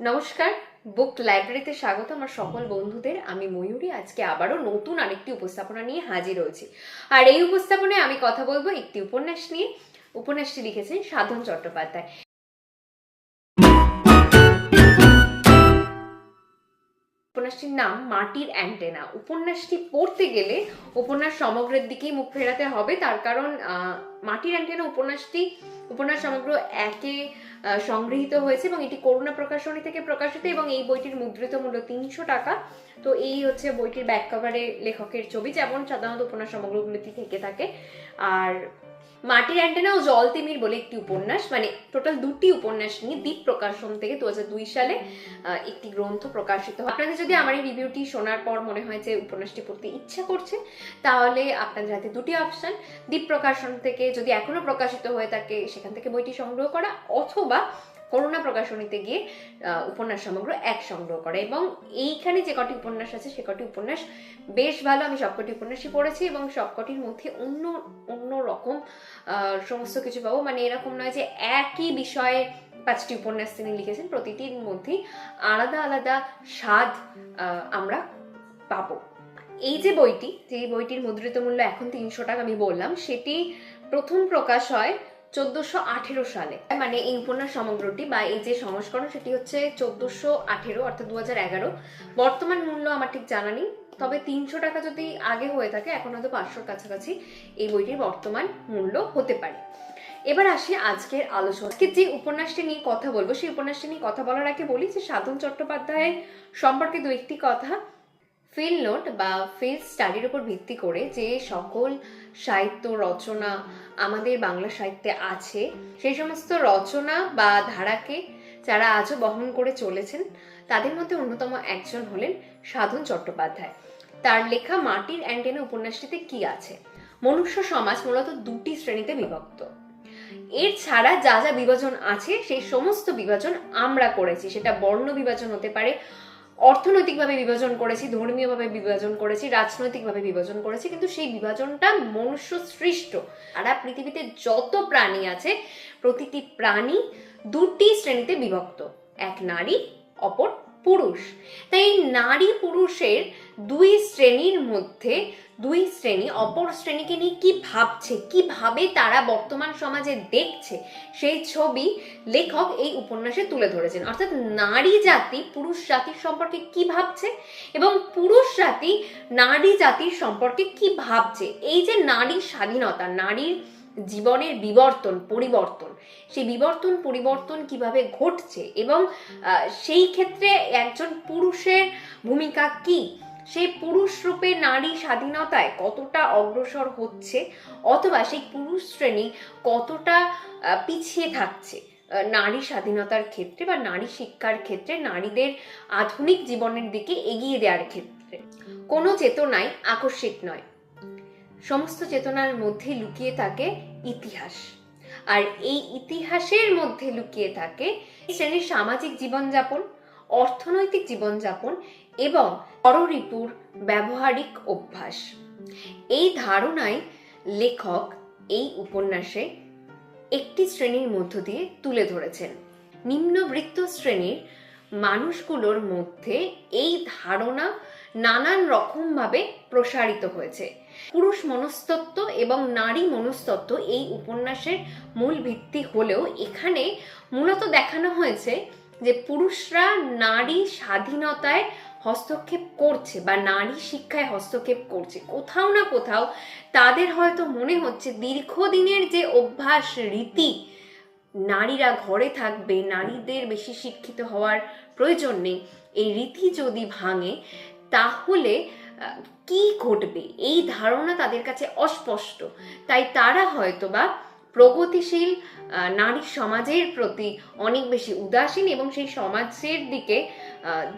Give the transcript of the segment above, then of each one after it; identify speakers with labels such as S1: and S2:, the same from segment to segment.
S1: নমস্কার, বুক লাইব্রেরিতে স্বাগত আমার সকল বন্ধুদের। আমি ময়ূরী, আজকে আবারও নতুন আরেকটি উপস্থাপনা নিয়ে হাজির হয়েছি। আর এই উপস্থাপনায় আমি কথা বলব একটি উপন্যাস নিয়ে। উপন্যাসটি লিখেছেন সাধন চট্টোপাধ্যায়। উপন্যাসটির নাম মাটির অ্যান্টেনা। উপন্যাসটি পড়তে গেলে উপন্যাস সমগ্রের দিকেই মুখ ফেরাতে হবে। তার কারণ মাটির অ্যান্টেনা উপন্যাসটি, উপন্যাস সমগ্র একে সংগৃহীত হয়েছে এবং এটি করুণা প্রকাশনী থেকে প্রকাশিত এবং এই বইটির মুদ্রিত মূল্য তিনশো টাকা। তো এই হচ্ছে বইটির ব্যাক কভারে লেখকের ছবি, যেমন সাধারণত উপন্যাস সমগ্রগুলোতে থেকে থাকে। আর মাটির অ্যান্টেনা ও জল তিমির বলে একটি উপন্যাস মানে টোটাল দুটি উপন্যাস নিয়ে দ্বীপ প্রকাশন থেকে দু সালে একটি গ্রন্থ প্রকাশিত হয়। আপনাদের যদি আমার এই রিভিউটি শোনার পর মনে হয় যে উপন্যাসটি পড়তে ইচ্ছা করছে, তাহলে আপনাদের হাতে দুটি অপশান দ্বীপ প্রকাশন থেকে যদি এখনও প্রকাশিত হয়ে থাকে, সেখান থেকে বইটি সংগ্রহ করা, অথবা করোনা প্রকাশনীতে গিয়ে উপন্যাস সমগ্র এক সংগ্রহ করে। এবং এইখানে যে কটি উপন্যাস আছে, সে কটি উপন্যাস বেশ ভালো আমি সবকটি উপন্যাসই পড়েছি এবং সবকটির মধ্যে অন্য অন্য রকম সমস্ত কিছু পাবো। মানে এরকম নয় যে একই বিষয়ে পাঁচটি উপন্যাস তিনি লিখেছেন, প্রতিটির মধ্যেই আলাদা আলাদা স্বাদ আমরা পাবো। এই যে বইটি, যে বইটির মুদ্রিত মূল্য এখন তিনশো টাকা আমি বললাম, সেটি প্রথম প্রকাশ হয় চোদ্দশো আঠেরো সালে। মানে এই উপন্যাস সমগ্রটি বা এই যে সংস্করণ, সেটি হচ্ছে চোদ্দশো আঠেরো অর্থাৎ দু হাজার এগারো। বর্তমান মূল্য আমার ঠিক জানা নেই, তবে তিনশো টাকা যদি আগে হয়ে থাকে, এখন হয়তো পাঁচশোর কাছাকাছি এই বইটির বর্তমান মূল্য হতে পারে। এবার আসি আজকের আলোচনা। আজকে যে উপন্যাসটি নিয়ে কথা বলব, সেই উপন্যাসটি নিয়ে কথা বলার আগে বলি যে সাধন চট্টোপাধ্যায়ের সম্পর্কে দু একটি কথা। ফিল্ড নোট বা ফিল্ড স্টাডির উপর ভিত্তি করে যে সকল সাহিত্য রচনা আমাদের বাংলা সাহিত্যে আছে, সেই সমস্ত রচনা বা ধারাকে যারা আজও বহন করে চলেছেন, তাদের মধ্যে অন্যতম একজন হলেন সাধন চট্টোপাধ্যায়। তার লেখা মাটির অ্যান্টেনা উপন্যাসটিতে কি আছে? মনুষ্য সমাজ মূলত দুটি শ্রেণীতে বিভক্ত। এর ছাড়া যা যা বিভাজন আছে, সেই সমস্ত বিভাজন আমরা করেছি। সেটা বর্ণ বিভাজন হতে পারে অর্থনৈতিকভাবে বিভাজন করেছি, ধর্মীয়ভাবে বিভাজন করেছি, রাজনৈতিকভাবে বিভাজন করেছি, কিন্তু সেই বিভাজনটা মনুষ্য সৃষ্ট। সারা পৃথিবীতে যত প্রাণী আছে, প্রতিটি প্রাণী দুটি শ্রেণীতে বিভক্ত। এক নারী, অপর পুরুষ। তাই নারী পুরুষের দুই শ্রেণির মধ্যে, দুই শ্রেণি, অপর শ্রেণীকে নিয়ে কি ভাবছে, কীভাবে তারা বর্তমান সমাজে দেখছে, সেই ছবি লেখক এই উপন্যাসে তুলে ধরেছেন। অর্থাৎ নারী জাতি পুরুষ জাতির সম্পর্কে কি ভাবছে এবং পুরুষ জাতি নারী জাতির সম্পর্কে কি ভাবছে? এই যে নারীর স্বাধীনতা, নারীর জীবনের বিবর্তন, পরিবর্তন। সেই বিবর্তন, পরিবর্তন কীভাবে ঘটছে এবং সেই ক্ষেত্রে একজন পুরুষের ভূমিকা কি? সেই পুরুষ রূপে নারী স্বাধীনতায় কতটা অগ্রসর হচ্ছে? অথবা সেই পুরুষ শ্রেণি কতটা পিছিয়ে থাকছে? নারী স্বাধীনতার ক্ষেত্রে বা নারী শিক্ষার ক্ষেত্রে, নারীদের আধুনিক জীবনের দিকে এগিয়ে দেওয়ার ক্ষেত্রে। কোনো চেতনাই আকস্মিক নয়। সমস্ত চেতনার মধ্যে লুকিয়ে থাকে ইতিহাস। আর এই ইতিহাসের মধ্যে লুকিয়ে থাকে শ্রেণির সামাজিক জীবনযাপন, অর্থনৈতিক জীবনযাপন এবং পরঋতুর ব্যবহারিক অভ্যাস। এই ধারণায় লেখক এই উপন্যাসে একটি শ্রেণির মধ্য দিয়ে তুলে ধরেছেন। নিম্নবৃত্ত শ্রেণির মানুষগুলোর মধ্যে এই ধারণা নানান রকমভাবে প্রসারিত হয়েছে। পুরুষ মনস্তত্ত্ব এবং নারী মনস্তত্ত্ব এই উপন্যাসের মূল ভিত্তি হলেও এখানে মূলত দেখানো হয়েছে যে পুরুষরা নারী স্বাধীনতায় হস্তক্ষেপ করছে বা নারী শিক্ষায় হস্তক্ষেপ করছে। কোথাও না কোথাও তাদের হয়তো মনে হচ্ছে দীর্ঘদিনের যে অভ্যাস, রীতি, নারীরা ঘরে থাকবে, নারীদের বেশি শিক্ষিত হওয়ার প্রয়োজন নেই। এই রীতি যদি ভাঙে, তাহলে কি ঘটবে? এই ধারণা তাদের কাছে অস্পষ্ট। তাই তারা হয়তো বা প্রগতিশীল নারী সমাজের প্রতি অনেক বেশি উদাসীন এবং সেই সমাজের দিকে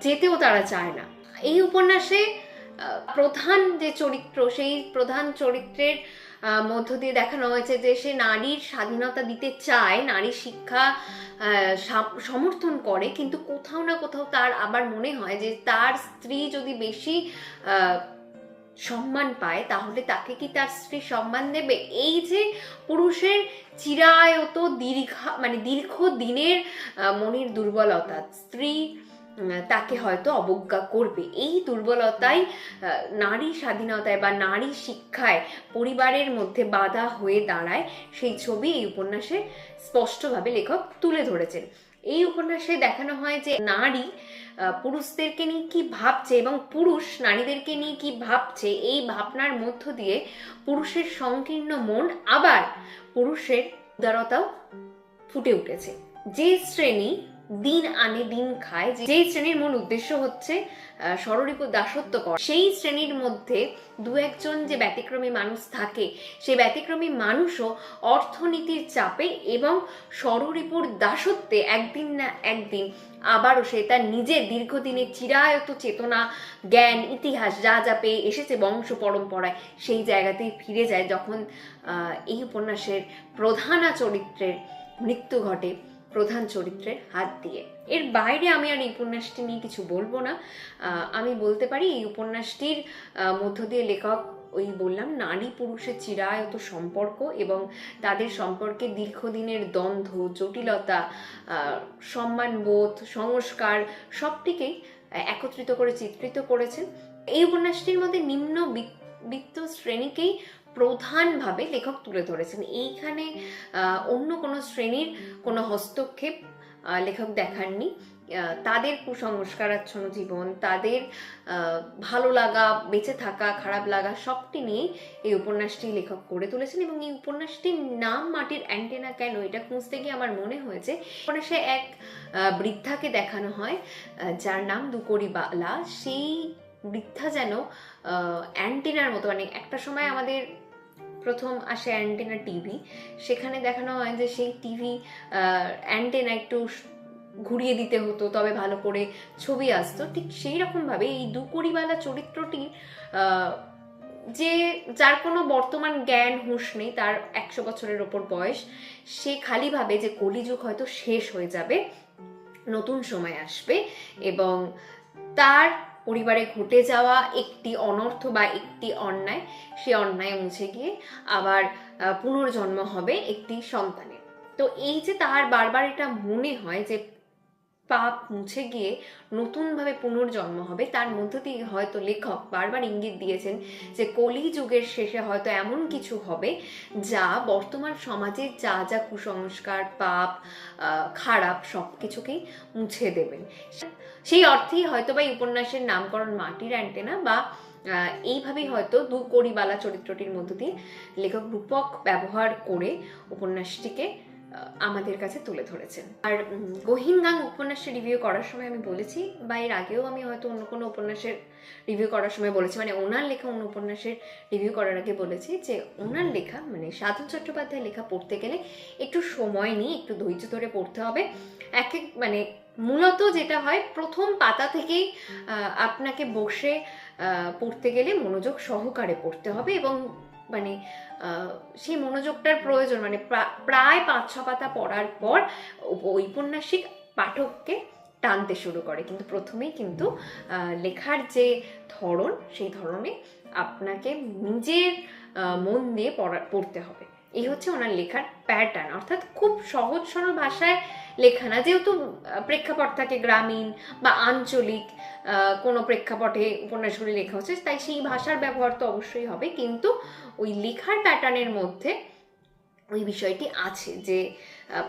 S1: যেতেও তারা চায় না। এই উপন্যাসে প্রধান যে চরিত্র, সেই প্রধান চরিত্রের মধ্য দিয়ে দেখানো হয়েছে যে সে নারীর স্বাধীনতা দিতে চায় নারী শিক্ষা সমর্থন করে, কিন্তু কোথাও না কোথাও তার আবার মনে হয় যে তার স্ত্রী যদি বেশি সম্মান পায়, তাহলে তাকে কি তার স্ত্রী সম্মান দেবে? এই যে পুরুষের চিরায়ত দীর্ঘা মানে দীর্ঘ দিনের মনের দুর্বলতা, স্ত্রী তাকে হয়তো অবজ্ঞা করবে। এই দুর্বলতাই নারী স্বাধীনতায় বা নারী শিক্ষায় পরিবারের মধ্যে বাধা হয়ে দাঁড়ায়, সেই ছবি এই উপন্যাসে স্পষ্টভাবে লেখক তুলে ধরেছেন। এই উপন্যাসে দেখানো হয় যে নারী পুরুষদেরকে নিয়ে কি ভাবছে এবং পুরুষ নারীদেরকে নিয়ে কি ভাবছে, এই ভাবনার মধ্য দিয়ে পুরুষের সংকীর্ণ মন আবার পুরুষের উদারতাও ফুটে উঠেছে। যে শ্রেণি দিন আনে দিন খায় যেই শ্রেণির মূল উদ্দেশ্য হচ্ছে ষড়রিপু দাসত্ব করা সেই শ্রেণির মধ্যে দু একজন যে ব্যতিক্রমী মানুষ থাকে সেই ব্যতিক্রমী মানুষও অর্থনীতির চাপে এবং ষড়রিপুর দাসত্বে একদিন না একদিন আবারও সে তার নিজের দীর্ঘদিনের চিরায়ত চেতনা, জ্ঞান, ইতিহাস যা যা পেয়ে এসেছে বংশ পরম্পরায়, সেই জায়গাতেই ফিরে যায় যখন এই উপন্যাসের প্রধানা চরিত্রের মৃত্যু ঘটে। প্রধান চরিত্রের হাত দিয়ে। এর বাইরে আমি আর এই উপন্যাসটি নিয়ে কিছু বলব না। আমি বলতে পারি এই উপন্যাসটির মধ্য দিয়ে লেখক ওই বললাম, নারী পুরুষের চিরায়ত সম্পর্ক এবং তাদের সম্পর্কে দীর্ঘদিনের দ্বন্দ্ব, জটিলতা সম্মানবোধ, সংস্কার সবটিকেই একত্রিত করে চিত্রিত করেছেন। এই উপন্যাসটির মধ্যে নিম্ন বিত- বিত্ত শ্রেণীকেই প্রধানভাবে লেখক তুলে ধরেছেন। এইখানে অন্য কোনো শ্রেণির কোনো হস্তক্ষেপ লেখক দেখাননি। তাদের কুসংস্কারাচ্ছন্ন জীবন, তাদের ভালো লাগা, বেঁচে থাকা, খারাপ লাগা, সবটি নিয়ে এই উপন্যাসটি লেখক করে তুলেছেন এবং এই উপন্যাসটির নাম মাটির অ্যান্টেনা কেন? এটা খুঁজতে গিয়ে আমার মনে হয়েছে, উপন্যাসে এক বৃদ্ধাকে দেখানো হয় যার নাম দুকড়ি বালা। সেই বৃদ্ধা যেন অ্যান্টেনার মতো মানে একটা সময় আমাদের প্রথম আসে অ্যান্টেনা টিভি। সেখানে দেখানো হয় যে সেই টিভি অ্যান্টেনা একটু ঘুরিয়ে দিতে হতো, তবে ভালো করে ছবি আসতো। ঠিক সেই রকমভাবে এই দুকড়িওয়ালা চরিত্রটি যে যার কোনো বর্তমান জ্ঞান হুঁশ নেই, তার একশো বছরের ওপর বয়স, সে খালি ভাবে যে কলিযুগ হয়তো শেষ হয়ে যাবে, নতুন সময় আসবে এবং তার পরিবারে ঘটে যাওয়া একটি অনর্থ বা একটি অন্যায়, সে অন্যায় মুছে গিয়ে আবার পুনর্জন্ম হবে একটি সন্তানের। তো এই যে তার বারবার এটা মনে হয় যে পাপ মুছে গিয়ে নতুনভাবে পুনর্জন্ম হবে, তার মধ্য দিয়ে হয়তো লেখক বারবার ইঙ্গিত দিয়েছেন যে কলি যুগের শেষে হয়তো এমন কিছু হবে যা বর্তমান সমাজে যা যা কুসংস্কার, পাপ খারাপ সব কিছুকেই মুছে দেবেন সেই অর্থেই হয়তো বা এই উপন্যাসের নামকরণ মাটির অ্যান্টেনা বা এইভাবেই হয়তো দু কড়িবালা চরিত্রটির মধ্য দিয়ে লেখক রূপক ব্যবহার করে উপন্যাসটিকে আমাদের কাছে তুলে ধরেছেন। আর গহীন গাং উপন্যাসের রিভিউ করার সময় আমি বলেছি বা এর আগেও আমি হয়তো অন্য কোনো উপন্যাসের রিভিউ করার সময় বলেছি মানে ওনার লেখা অন্য উপন্যাসের রিভিউ করার আগে বলেছি যে ওনার লেখা মানে সাধন চট্টোপাধ্যায়ের লেখা পড়তে গেলে একটু সময় নিয়ে, একটু ধৈর্য ধরে পড়তে হবে। এক এক মানে মূলত যেটা হয়, প্রথম পাতা থেকেই আপনাকে বসে পড়তে গেলে মনোযোগ সহকারে পড়তে হবে এবং মানে সেই মনোযোগটার প্রয়োজন। মানে প্রায় পাঁচ ছ পাতা পড়ার পর ঔপন্যাসিক পাঠককে টানতে শুরু করে। কিন্তু প্রথমেই কিন্তু লেখার যে ধরন, সেই ধরনে আপনাকে নিজের মন দিয়ে পড়া, পড়তে হবে। এই হচ্ছে ওনার লেখার প্যাটার্ন অর্থাৎ খুব সহজ সরল ভাষায় লেখা না। যেহেতু প্রেক্ষাপট থাকে গ্রামীণ বা আঞ্চলিক কোনো প্রেক্ষাপটে উপন্যাসগুলি লেখা হচ্ছে, তাই সেই ভাষার ব্যবহার তো অবশ্যই হবে। কিন্তু ওই লেখার প্যাটার্নের মধ্যে ওই বিষয়টি আছে যে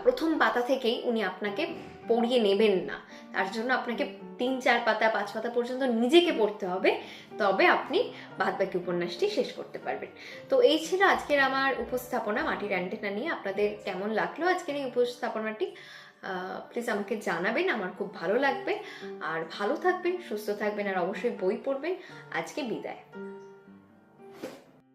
S1: প্রথম পাতা থেকেই উনি আপনাকে পড়িয়ে নেবেন না। তার জন্য আপনাকে তিন, চার পাতা, পাঁচ পাতা পর্যন্ত নিজেকে পড়তে হবে। তবে আপনি বাদবাকি উপন্যাসটি শেষ করতে পারবেন। তো এই ছিল আজকের আমার উপস্থাপনা মাটির অ্যান্টেনা নিয়ে। আপনাদের কেমন লাগল আজকের এই উপস্থাপনাটি? প্লিজ আমাকে জানাবেন। আমার খুব ভালো লাগবে। আর ভালো থাকবেন, সুস্থ থাকবেন, আর অবশ্যই বই পড়বেন। আজকে বিদায়।